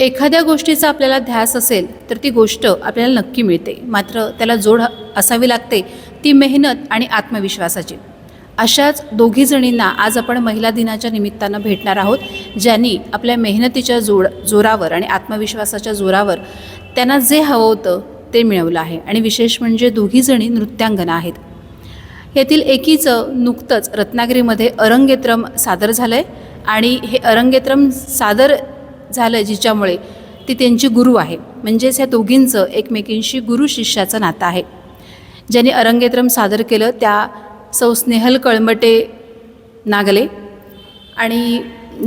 एखाद्या गोष्टीचा आपल्याला ध्यास असेल तर ती गोष्ट आपल्याला नक्की मिळते. मात्र त्याला जोड असावी लागते ती मेहनत आणि आत्मविश्वासाची. अशाच दोघी जणींना आज आपण महिला दिनाच्या निमित्तानं भेटणार आहोत ज्यांनी आपल्या मेहनतीच्या जोड जोरावर आणि आत्मविश्वासाच्या जोरावर त्यांना जे हवं होतं ते मिळवलं आहे. आणि विशेष म्हणजे दोघी जणी नृत्यांगना आहेत. यातील एकीचं नुकतंच रत्नागिरीमध्ये अरंगेत्रम सादर झालं आहे आणि हे अरंगेत्रम सादर झालं जिच्यामुळे ती त्यांची गुरु आहे. म्हणजेच ह्या दोघींचं एकमेकींशी गुरु शिष्याचं नातं आहे. ज्यांनी अरंगेत्रम सादर केलं त्या सौ स्नेहल कळमटे नागले आणि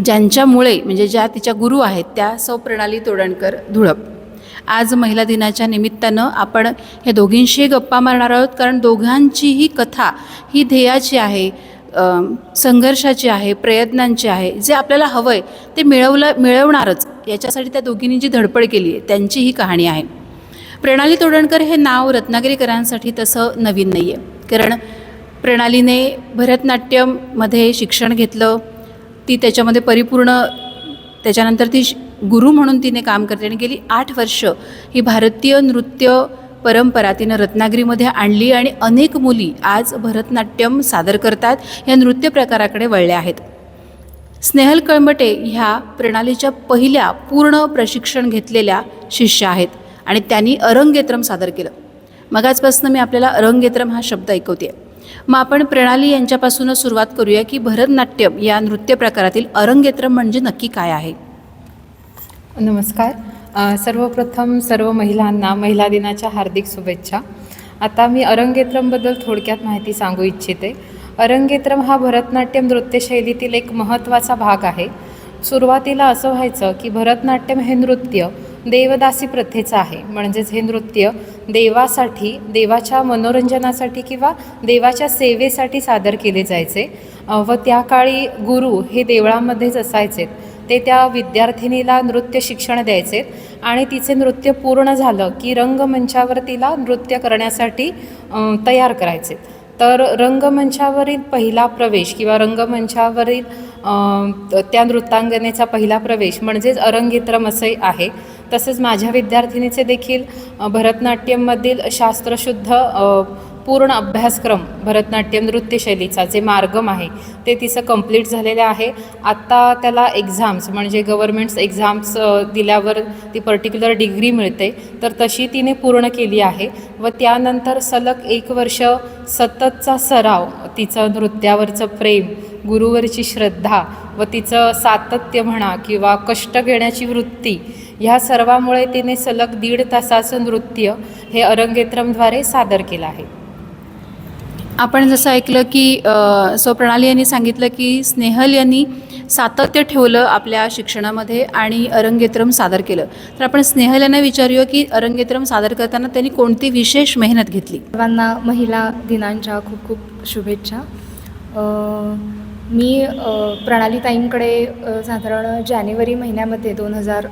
ज्यांच्यामुळे म्हणजे ज्या तिच्या गुरु आहेत त्या सौ प्रणाली तोडणकर धुळप. आज महिला दिनाच्या निमित्तानं आपण ह्या दोघींशी गप्पा मारणार आहोत कारण दोघांचीही कथा ही ध्येयाची आहे. संघर्षाची आहे प्रयत्नांची आहे जे आपल्याला हवं आहे ते मिळवलं मिळवणारच. याच्यासाठी त्या दोघींनी जी धडपड केली आहे त्यांची ही कहाणी आहे. प्रणाली तोडणकर हे नाव रत्नागिरीकरांसाठी तसं नवीन नाही आहे कारण प्रणालीने भरतनाट्यममध्ये शिक्षण घेतलं ती त्याच्यामध्ये परिपूर्ण त्याच्यानंतर ती श- गुरु म्हणून तिने काम करते आणि गेली आठ वर्ष ही भारतीय नृत्य परंपरा तिनं रत्नागिरीमध्ये आणली आणि अनेक मुली आज भरतनाट्यम सादर करतात या नृत्य प्रकाराकडे वळल्या आहेत. स्नेहल कळमटे ह्या प्रणालीच्या पहिल्या पूर्ण प्रशिक्षण घेतलेल्या शिष्य आहेत आणि त्यांनी अरंगेत्रम सादर केलं. मगाचपासून मी आपल्याला अरंगेत्रम हा शब्द ऐकवते मग आपण प्रणाली यांच्यापासूनच सुरुवात करूया की भरतनाट्यम या नृत्य प्रकारातील अरंगेत्रम म्हणजे नक्की काय आहे? नमस्कार. सर्वप्रथम सर्व महिलांना महिला दिनाच्या हार्दिक शुभेच्छा. आता मी अरंगेत्रमबद्दल थोडक्यात माहिती सांगू इच्छिते. अरंगेत्रम हा भरतनाट्यम नृत्यशैलीतील एक महत्त्वाचा भाग आहे. सुरुवातीला असं व्हायचं की भरतनाट्यम हे नृत्य देवदासी प्रथेचं आहे. म्हणजेच हे नृत्य देवासाठी देवाच्या मनोरंजनासाठी किंवा देवाच्या सेवेसाठी सादर केले जायचे. व त्या काळी गुरु हे देवळामध्येच असायचे. ते त्या विद्यार्थिनीला नृत्य शिक्षण द्यायचे आणि तिचे नृत्य पूर्ण झालं की रंगमंचावर तिला नृत्य करण्यासाठी तयार करायचे. तर रंगमंचावरील पहिला प्रवेश किंवा रंगमंचावरील त्या नृत्यांगनेचा पहिला प्रवेश म्हणजेच अरंगित्रम असे आहे. तसेच माझ्या विद्यार्थिनीचे देखील भरतनाट्यममधील शास्त्रशुद्ध पूर्ण अभ्यासक्रम भरतनाट्यम नृत्यशैलीचा जे मार्गम आहे ते तिचं कंप्लीट झालेलं आहे. आत्ता त्याला एक्झाम्स म्हणजे गव्हर्मेंट्स एक्झाम्स दिल्यावर ती पर्टिक्युलर डिग्री मिळते. तर तशी तिने पूर्ण केली आहे. व त्यानंतर सलग एक वर्ष सततचा सराव तिचं नृत्यावरचं प्रेम गुरुवरची श्रद्धा व तिचं सातत्य म्हणा किंवा कष्ट घेण्याची वृत्ती ह्या सर्वामुळे तिने सलग दीड तासाचं नृत्य हे अरंगेत्रमद्वारे सादर केलं आहे. आपण जसं ऐकलं की अ, प्रणाली यांनी सांगितलं की स्नेहल यांनी सातत्य ठेवलं आपल्या शिक्षणामध्ये आणि अरंगेत्रम सादर केलं. तर आपण स्नेहल यांना विचारूया की अरंगेत्रम सादर करताना त्यांनी कोणती विशेष मेहनत घेतली? सर्वांना महिला दिनांच्या खूप खूप शुभेच्छा. मी प्रणाली ताईंकडे साधारण जानेवारी महिन्यामध्ये दोन हजार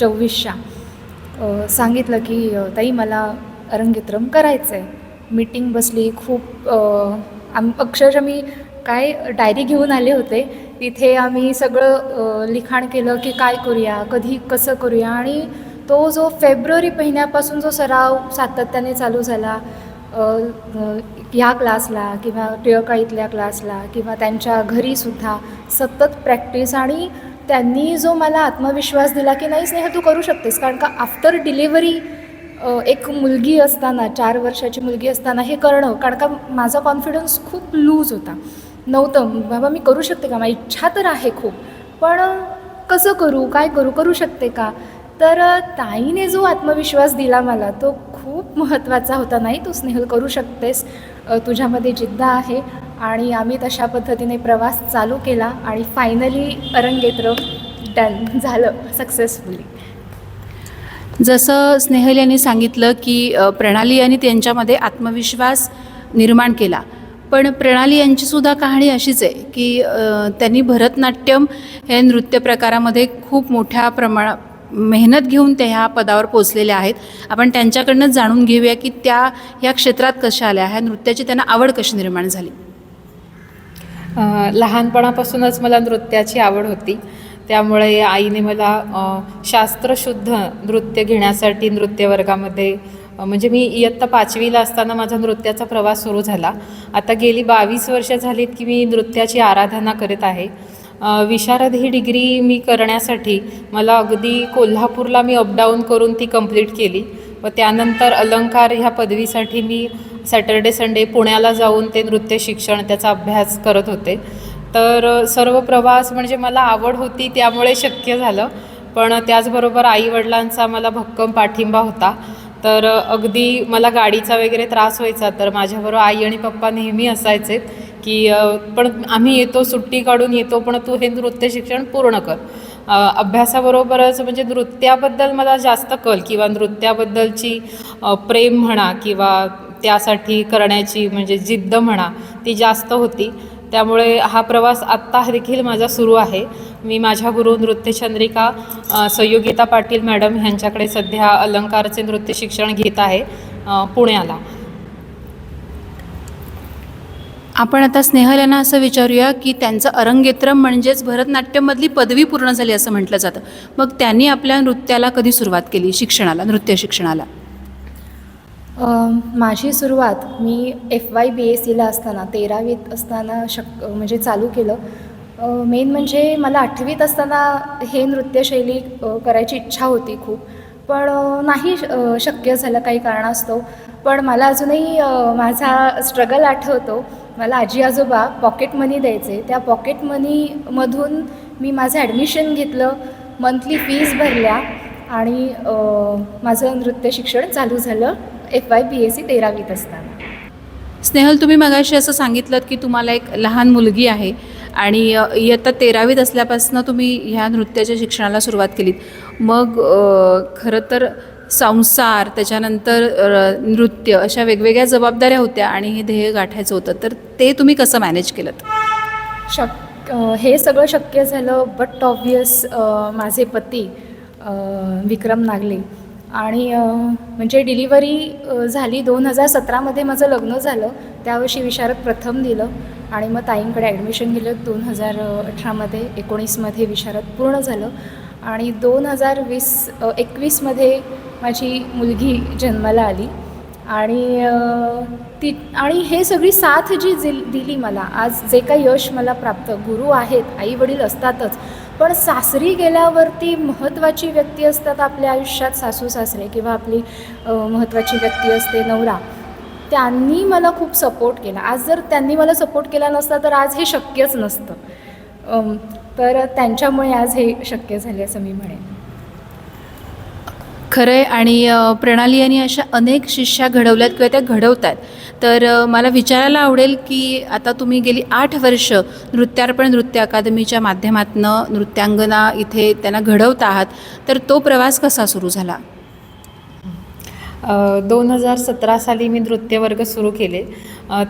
चोवीसच्या सांगितलं की ताई मला अरंगेत्रम करायचं आहे मीटिंग बसली खूप आम अक्षरशः मी काय डायरी घेऊन आले होते तिथे आम्ही सगळं लिखाण केलं की काय करूया कधी कसं करूया आणि तो जो फेब्रुवारी महिन्यापासून जो सराव सातत्याने चालू झाला ह्या क्लासला किंवा टिळकाळीतल्या क्लासला किंवा त्यांच्या घरीसुद्धा सतत प्रॅक्टिस आणि त्यांनी जो मला आत्मविश्वास दिला की नाही स्नेह तू करू शकतेस कारण का आफ्टर डिलिव्हरी एक मुलगी असताना चार वर्षाची मुलगी असताना हे करणं कारण का माझा कॉन्फिडन्स खूप लूज होता. नव्हतं बाबा मी करू शकते का? माझी इच्छा तर आहे खूप पण कसं करू काय करू करू शकते का? तर ताईने जो आत्मविश्वास दिला मला तो खूप महत्त्वाचा होता. नाही तू स्नेहल करू शकतेस तुझ्यामध्ये जिद्द आहे आणि आम्ही तशा पद्धतीने प्रवास चालू केला आणि फायनली अरंगेत्र डन झालं सक्सेसफुली जसं स्नेहल यांनी सांगितलं की प्रणाली यांनी त्यांच्यामध्ये आत्मविश्वास निर्माण केला. पण प्रणाली यांचीसुद्धा कहाणी अशीच आहे की त्यांनी भरतनाट्यम हे नृत्य प्रकारामध्ये खूप मोठ्या प्रमाणा मेहनत घेऊन त्या ह्या पदावर पोचलेल्या आहेत. आपण त्यांच्याकडनंच जाणून घेऊया की त्या ह्या क्षेत्रात कशा आल्या ह्या नृत्याची त्यांना आवड कशी निर्माण झाली? लहानपणापासूनच मला नृत्याची आवड होती. त्यामुळे आईने मला शास्त्रशुद्ध नृत्य घेण्यासाठी नृत्य वर्गामध्ये म्हणजे मी इयत्ता पाचवीला असताना माझा नृत्याचा प्रवास सुरू झाला. आता गेली बावीस वर्ष झालीत की मी नृत्याची आराधना करत आहे. विशारद ही डिग्री मी करण्यासाठी मला अगदी कोल्हापूरला मी अपडाऊन करून ती कंप्लीट केली. व त्यानंतर अलंकार ह्या पदवीसाठी मी सॅटर्डे संडे पुण्याला जाऊन ते नृत्य शिक्षण त्याचा अभ्यास करत होते. तर सर्व प्रवास म्हणजे मला आवड होती त्यामुळे शक्य झालं. पण त्याचबरोबर आईवडिलांचा मला भक्कम पाठिंबा होता. तर अगदी मला गाडीचा वगैरे त्रास व्हायचा तर माझ्याबरोबर आई आणि पप्पा नेहमी असायचे की पण आम्ही येतो सुट्टी काढून येतो पण तू हे नृत्य शिक्षण पूर्ण कर. अभ्यासाबरोबरच म्हणजे नृत्याबद्दल मला जास्त कल किंवा नृत्याबद्दलची प्रेम म्हणा किंवा त्यासाठी करण्याची म्हणजे जिद्द म्हणा ती जास्त होती. त्यामुळे हा प्रवास आत्ता देखील माझा सुरू आहे. मी माझ्या गुरु नृत्यचंद्रिका संयोगिता पाटील मॅडम ह्यांच्याकडे सध्या अलंकारचे नृत्य शिक्षण घेत आहे पुण्याला. आपण आता स्नेहल यांना असं विचारूया की त्यांचं अरंगेत्रम म्हणजेच भरतनाट्यममधली पदवी पूर्ण झाली असं म्हटलं जातं. मग त्यांनी आपल्या नृत्याला कधी सुरुवात केली? शिक्षणाला नृत्य शिक्षणाला. माझी सुरुवात मी एफ वाय बी एस सीला असताना तेरावीत असताना शक म्हणजे चालू केलं. मेन म्हणजे मला आठवीत असताना हे नृत्यशैली करायची इच्छा होती खूप. पण नाही शक्य झालं काही कारणास्तव. पण मला अजूनही माझा स्ट्रगल आठवतो. मला आजी आजोबा पॉकेट मनी द्यायचे. त्या पॉकेट मनीमधून मी माझं ॲडमिशन घेतलं मंथली फीज भरल्या आणि माझं नृत्य शिक्षण चालू झालं. F Y B S C तेरावीत असताना स्नेहल तुम्ही मगाशी असं सांगितलं की तुम्हाला एक लहान मुलगी आहे आणि इयत्ता तेरावीत असल्यापासून तुम्ही ह्या नृत्याच्या शिक्षणाला सुरुवात केलीत. मग खरं तर संसार त्याच्यानंतर नृत्य अशा वेगवेगळ्या जबाबदाऱ्या होत्या आणि हे ध्येय गाठायचं होतं. तर ते तुम्ही कसं मॅनेज केलं शक हे सगळं शक्य झालं बट ऑब्वियस माझे पती विक्रम नागले. आणि म्हणजे डिलिव्हरी झाली दोन हजार सतरामध्ये माझं लग्न झालं. त्यावर्षी विशारद प्रथम दिलं आणि मग ताईंकडे ॲडमिशन गेलं दोन हजार अठरामध्ये एकोणीसमध्ये विशारद पूर्ण झालं. आणि दोन हजार वीस एकवीसमध्ये माझी मुलगी जन्माला आली. आणि ती आणि हे सगळी साथ जी दिली मला आज जे काही यश मला प्राप्त गुरु आहेत आई वडील असतातच पण सासरी गेल्यावरती महत्त्वाची व्यक्ती असतात आपल्या आयुष्यात सासू सासरे किंवा आपली महत्त्वाची व्यक्ती असते नवरा. त्यांनी मला खूप सपोर्ट केला. आज जर त्यांनी मला सपोर्ट केला नसता तर आज हे शक्यच नसतं. तर त्यांच्यामुळे आज हे शक्य झाले असं मी म्हणेन. खरं आहे आणि प्रणाली यांनी अशा अनेक शिष्या घडवल्यात किंवा त्या घडवत आहेत तर मला विचारायला आवडेल की आता तुम्ही गेली आठ वर्ष नृत्यार्पण नृत्य अकादमीच्या माध्यमातून नृत्यांगना इथे त्यांना घडवत आहात तर तो प्रवास कसा सुरू झाला? दोन हजार सतरा साली मी नृत्य वर्ग सुरू केले.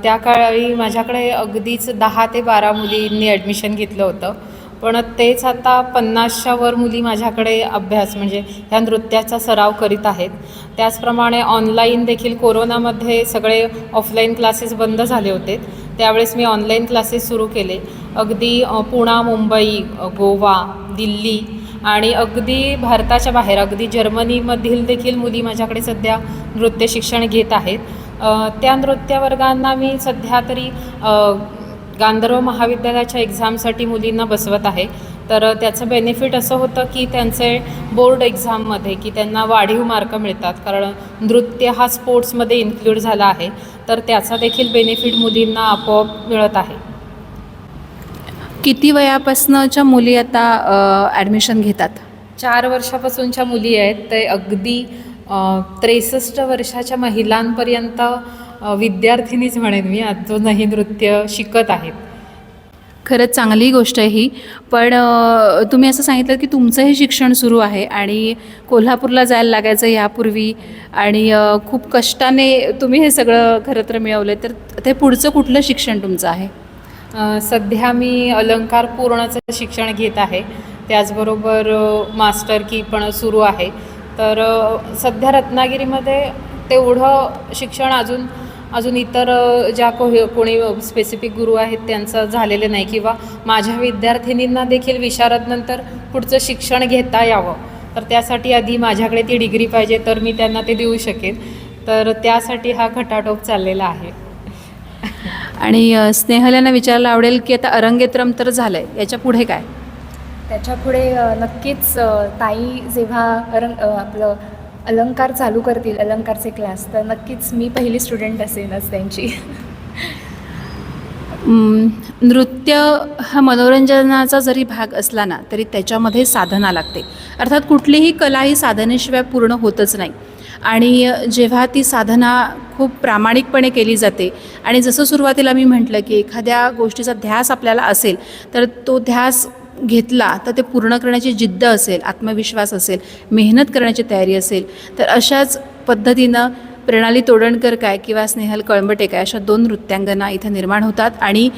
त्या काळी माझ्याकडे अगदीच दहा ते बारा मुलींनी ॲडमिशन घेतलं होतं. पण तेच आता पन्नासच्या वर मुली माझ्याकडे अभ्यास म्हणजे ह्या नृत्याचा सराव करीत आहेत. त्याचप्रमाणे ऑनलाईन देखील कोरोनामध्ये सगळे ऑफलाईन क्लासेस बंद झाले होते. त्यावेळेस मी ऑनलाईन क्लासेस सुरू केले. अगदी पुणा मुंबई गोवा दिल्ली आणि अगदी भारताच्या बाहेर अगदी जर्मनीमधील देखील मुली माझ्याकडे सध्या नृत्य शिक्षण घेत आहेत. त्या नृत्यवर्गांना मी सध्या तरी गांधर्व महाविद्यालयाच्या एक्झामसाठी मुलींना बसवत आहे. तर त्याचं बेनिफिट असं होतं की त्यांचे बोर्ड एक्झाममध्ये की त्यांना वाढीव मार्क मिळतात. कारण नृत्य हा स्पोर्ट्समध्ये इन्क्ल्यूड झाला आहे. तर त्याचा देखील बेनिफिट मुलींना आपोआप मिळत आहे. किती वयापासनच्या मुली आता ॲडमिशन घेतात? चार वर्षापासूनच्या मुली आहेत. ते अगदी त्रेसष्ट वर्षाच्या महिलांपर्यंत विद्यार्थिनीच म्हणेन मी अजूनही नृत्य शिकत आहेत. खरंच चांगली गोष्ट आहे ही. पण तुम्ही असं सांगितलं की तुमचं हे शिक्षण सुरू आहे आणि कोल्हापूरला जायला लागायचं यापूर्वी आणि खूप कष्टाने तुम्ही हे सगळं खरं तर मिळवलं तर ते पुढचं कुठलं शिक्षण तुमचं आहे? सध्या मी अलंकार पूर्णचं शिक्षण घेत आहे. त्याचबरोबर मास्टर की पण सुरू आहे. तर सध्या रत्नागिरीमध्ये तेवढं शिक्षण अजून अजून इतर ज्या को कोणी स्पेसिफिक गुरु आहेत त्यांचं झालेलं नाही किंवा माझ्या विद्यार्थिनींना देखील विशारदनंतर पुढचं शिक्षण घेता यावं. तर त्यासाठी आधी माझ्याकडे ती डिग्री पाहिजे तर मी त्यांना ते देऊ शकेन. तर त्यासाठी हा खटाटोप चाललेला आहे. आणि स्नेहलांना विचारायला आवडेल की आता अरंगेत्रम तर झालं आहे याच्यापुढे काय? त्याच्यापुढे अ, नक्कीच ताई जेव्हा अरंग आपलं अलंकार चालू करतील अलंकारचे क्लास तर नक्कीच मी पहिली स्टुडंट असेनच त्यांची. नृत्य हा मनोरंजनाचा जरी भाग असला ना तरी त्याच्यामध्ये साधना लागते. अर्थात कुठलीही कला ही साधनेशिवाय पूर्ण होतच नाही. आणि जेव्हा ती साधना खूप प्रामाणिकपणे केली जाते आणि जसं सुरुवातीला मी म्हटलं की एखाद्या गोष्टीचा ध्यास आपल्याला असेल तर तो ध्यास घेतला तर ते पूर्ण करण्याची जिद्द असेल आत्मविश्वास असेल मेहनत करण्याची तयारी असेल तर अशाच पद्धतीनं प्रणाली तोडणकर काय किंवा स्नेहल कळंबटे काय अशा दोन नृत्यांगना इथं निर्माण होतात आणि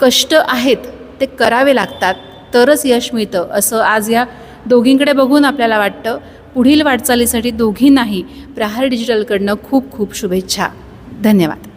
कष्ट आहेत ते करावे लागतात तरच यश मिळतं असं आज या दोघींकडे बघून आपल्याला वाटतं. पुढील वाटचालीसाठी दोघींनाही प्रहार डिजिटलकडनं खूप खूप शुभेच्छा. धन्यवाद.